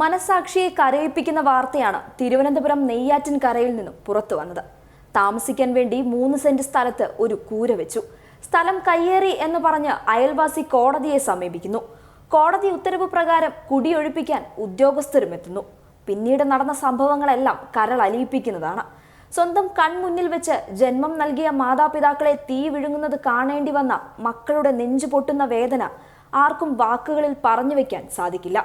മനസാക്ഷിയെ കരയിപ്പിക്കുന്ന വാർത്തയാണ് തിരുവനന്തപുരം നെയ്യാറ്റിൻകരയിൽ നിന്നും പുറത്തു വന്നത്. താമസിക്കാൻ വേണ്ടി മൂന്ന് സെന്റ് സ്ഥലത്ത് ഒരു കൂര വെച്ചു. സ്ഥലം കയ്യേറി എന്ന് പറഞ്ഞ് അയൽവാസി കോടതിയെ സമീപിക്കുന്നു. കോടതി ഉത്തരവ് പ്രകാരം കുടിയൊഴിപ്പിക്കാൻ ഉദ്യോഗസ്ഥരും എത്തുന്നു. പിന്നീട് നടന്ന സംഭവങ്ങളെല്ലാം കരളലിയിപ്പിക്കുന്നതാണ് സ്വന്തം കൺമുന്നിൽ വെച്ച് ജന്മം നൽകിയ മാതാപിതാക്കളെ തീ വിഴുങ്ങുന്നത് കാണേണ്ടി വന്ന മക്കളുടെ നെഞ്ചു പൊട്ടുന്ന വേദന ആർക്കും വാക്കുകളിൽ പറഞ്ഞു വെക്കാൻ സാധിക്കില്ല.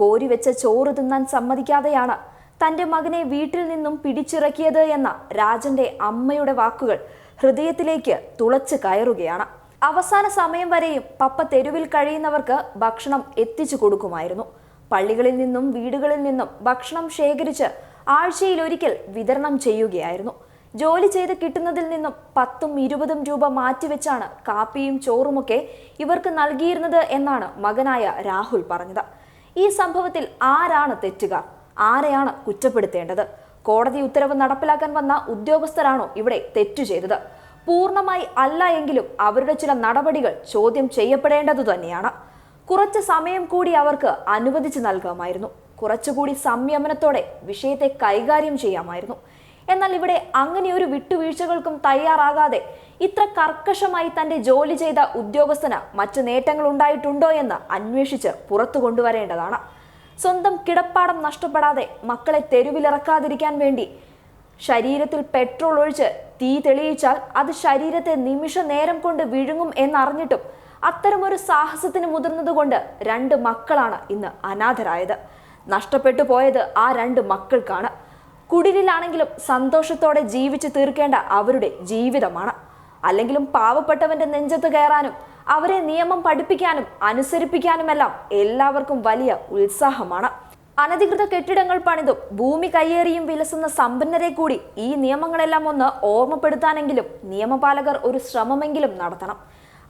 കോരി വെച്ച ചോറ് തിന്നാൻ സമ്മതിക്കാതെയാണ് തന്റെ മകനെ വീട്ടിൽ നിന്നും പിടിച്ചിറക്കിയത് എന്ന രാജന്റെ അമ്മയുടെ വാക്കുകൾ ഹൃദയത്തിലേക്ക് തുളച്ചു കയറുകയാണ്. അവസാന സമയം വരെയും പപ്പ തെരുവിൽ കഴിയുന്നവർക്ക് ഭക്ഷണം എത്തിച്ചു കൊടുക്കുമായിരുന്നു. പള്ളികളിൽ നിന്നും വീടുകളിൽ നിന്നും ഭക്ഷണം ശേഖരിച്ച് ആഴ്ചയിൽ ഒരിക്കൽ വിതരണം ചെയ്യുകയായിരുന്നു. ജോലി ചെയ്ത് കിട്ടുന്നതിൽ നിന്നും പത്തും ഇരുപതും രൂപ മാറ്റിവെച്ചാണ് കാപ്പിയും ചോറുമൊക്കെ ഇവർക്ക് നൽകിയിരുന്നത് എന്നാണ് മകനായ രാഹുൽ പറഞ്ഞത്. ഈ സംഭവത്തിൽ ആരാണ് തെറ്റുകാർ ആരെയാണ് കുറ്റപ്പെടുത്തേണ്ടത്? കോടതി ഉത്തരവ് നടപ്പിലാക്കാൻ വന്ന ഉദ്യോഗസ്ഥരാണോ ഇവിടെ തെറ്റു ചെയ്തത്? പൂർണമായി അല്ല എങ്കിലും അവരുടെ ചില നടപടികൾ ചോദ്യം ചെയ്യപ്പെടേണ്ടതു തന്നെയാണ്. കുറച്ച് സമയം കൂടി അവർക്ക് അനുവദിച്ചു നൽകാമായിരുന്നു. കുറച്ചുകൂടി സംയമനത്തോടെ വിഷയത്തെ കൈകാര്യം ചെയ്യാമായിരുന്നു. എന്നാൽ ഇവിടെ അങ്ങനെ ഒരു വിട്ടുവീഴ്ചകൾക്കും തയ്യാറാകാതെ ഇത്ര കർക്കശമായി തന്റെ ജോലി ചെയ്ത ഉദ്യോഗസ്ഥന് മറ്റ് നേട്ടങ്ങൾ ഉണ്ടായിട്ടുണ്ടോ എന്ന് അന്വേഷിച്ച് പുറത്തു കൊണ്ടുവരേണ്ടതാണ്. സ്വന്തം കിടപ്പാടം നഷ്ടപ്പെടാതെ മക്കളെ തെരുവിലിറക്കാതിരിക്കാൻ വേണ്ടി ശരീരത്തിൽ പെട്രോൾ ഒഴിച്ച് തീ തെളിയിച്ചാൽ അത് ശരീരത്തെ നിമിഷ നേരം കൊണ്ട് വിഴുങ്ങും എന്നറിഞ്ഞിട്ടും അത്തരമൊരു സാഹസത്തിന് മുതിർന്നതുകൊണ്ട് രണ്ട് മക്കളാണ് ഇന്ന് അനാഥരായത്. നഷ്ടപ്പെട്ടു പോയത് ആ രണ്ട് മക്കൾക്കാണ്. കുടിലിലാണെങ്കിലും സന്തോഷത്തോടെ ജീവിച്ചു തീർക്കേണ്ട അവരുടെ ജീവിതമാണ്. അല്ലെങ്കിലും പാവപ്പെട്ടവന്റെ നെഞ്ചത്ത് കയറാനും അവരെ നിയമം പഠിപ്പിക്കാനും അനുസരിപ്പിക്കാനുമെല്ലാം എല്ലാവർക്കും വലിയ ഉത്സാഹമാണ്. അനധികൃത കെട്ടിടങ്ങൾ പണിതും ഭൂമി കയ്യേറിയും വിലസുന്ന സമ്പന്നരെ കൂടി ഈ നിയമങ്ങളെല്ലാം ഒന്ന് ഓർമ്മപ്പെടുത്താനെങ്കിലും നിയമപാലകർ ഒരു ശ്രമമെങ്കിലും നടത്തണം.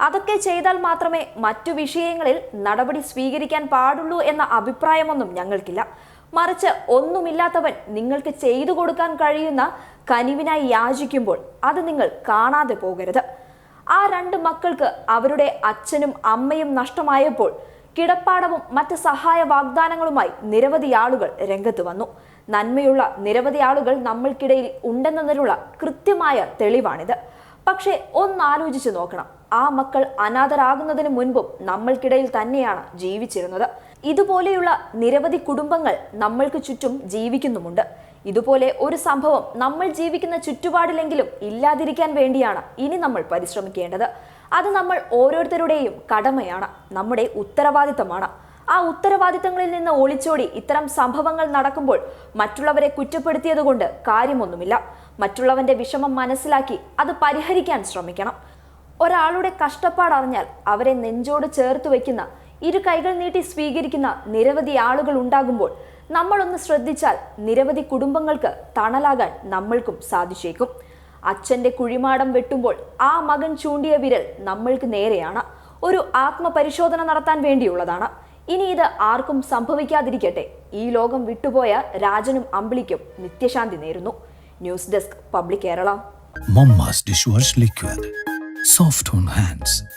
അതൊക്കെ ചെയ്താൽ മാത്രമേ മറ്റു വിഷയങ്ങളിൽ നടപടി സ്വീകരിക്കാൻ പാടുള്ളൂ എന്ന അഭിപ്രായമൊന്നും ഞങ്ങൾക്കില്ല. മറിച്ച് ഒന്നുമില്ലാത്തവൻ നിങ്ങൾക്ക് ചെയ്തു കൊടുക്കാൻ കഴിയുന്ന കനിവിനായി യാചിക്കുമ്പോൾ അത് നിങ്ങൾ കാണാതെ പോകരുത്. ആ രണ്ട് മക്കൾക്ക് അവരുടെ അച്ഛനും അമ്മയും നഷ്ടമായപ്പോൾ കിടപ്പാടവും മറ്റ് സഹായ വാഗ്ദാനങ്ങളുമായി നിരവധി ആളുകൾ രംഗത്ത് വന്നു. നന്മയുള്ള നിരവധി ആളുകൾ നമ്മൾക്കിടയിൽ ഉണ്ടെന്നതിനുള്ള കൃത്യമായ തെളിവാണിത്. പക്ഷേ ഒന്നാലോചിച്ച് നോക്കണം. ആ മക്കൾ അനാഥരാകുന്നതിന് മുൻപും നമ്മൾക്കിടയിൽ തന്നെയാണ് ജീവിച്ചിരുന്നത്. ഇതുപോലെയുള്ള നിരവധി കുടുംബങ്ങൾ നമ്മൾക്ക് ചുറ്റും ജീവിക്കുന്നുമുണ്ട്. ഇതുപോലെ ഒരു സംഭവം നമ്മൾ ജീവിക്കുന്ന ചുറ്റുപാടിലെങ്കിലും ഇല്ലാതിരിക്കാൻ വേണ്ടിയാണ് ഇനി നമ്മൾ പരിശ്രമിക്കേണ്ടത്. അത് നമ്മൾ ഓരോരുത്തരുടെയും കടമയാണ് നമ്മുടെ ഉത്തരവാദിത്തമാണ്. ആ ഉത്തരവാദിത്തങ്ങളിൽ നിന്ന് ഒളിച്ചോടി ഇത്തരം സംഭവങ്ങൾ നടക്കുമ്പോൾ മറ്റുള്ളവരെ കുറ്റപ്പെടുത്തിയതുകൊണ്ട് കാര്യമൊന്നുമില്ല. മറ്റുള്ളവന്റെ വിഷമം മനസ്സിലാക്കി അത് പരിഹരിക്കാൻ ശ്രമിക്കണം. ഒരാളുടെ കഷ്ടപ്പാട് അറിഞ്ഞാൽ അവരെ നെഞ്ചോട് ചേർത്ത് വയ്ക്കുന്ന ഇരു കൈകൾ നീട്ടി സ്വീകരിക്കുന്ന നിരവധി ആളുകൾ ഉണ്ടാകുമ്പോൾ നമ്മളൊന്ന് ശ്രദ്ധിച്ചാൽ നിരവധി കുടുംബങ്ങൾക്ക് തണലാകാൻ നമ്മൾക്കും സാധിച്ചേക്കും. അച്ഛന്റെ കുഴിമാടം വെട്ടുമ്പോൾ ആ മകൻ ചൂണ്ടിയ വിരൽ നമ്മൾക്ക് നേരെയാണ്. ഒരു ആത്മപരിശോധന നടത്താൻ വേണ്ടിയുള്ളതാണ്. ഇനി ഇത് ആർക്കും സംഭവിക്കാതിരിക്കട്ടെ. ഈ ലോകം വിട്ടുപോയ രാജനും അമ്പിളിക്കും നിത്യശാന്തി നേരുന്നു. News desk public Kerala. Momma's dishwash liquid. Soft on hands.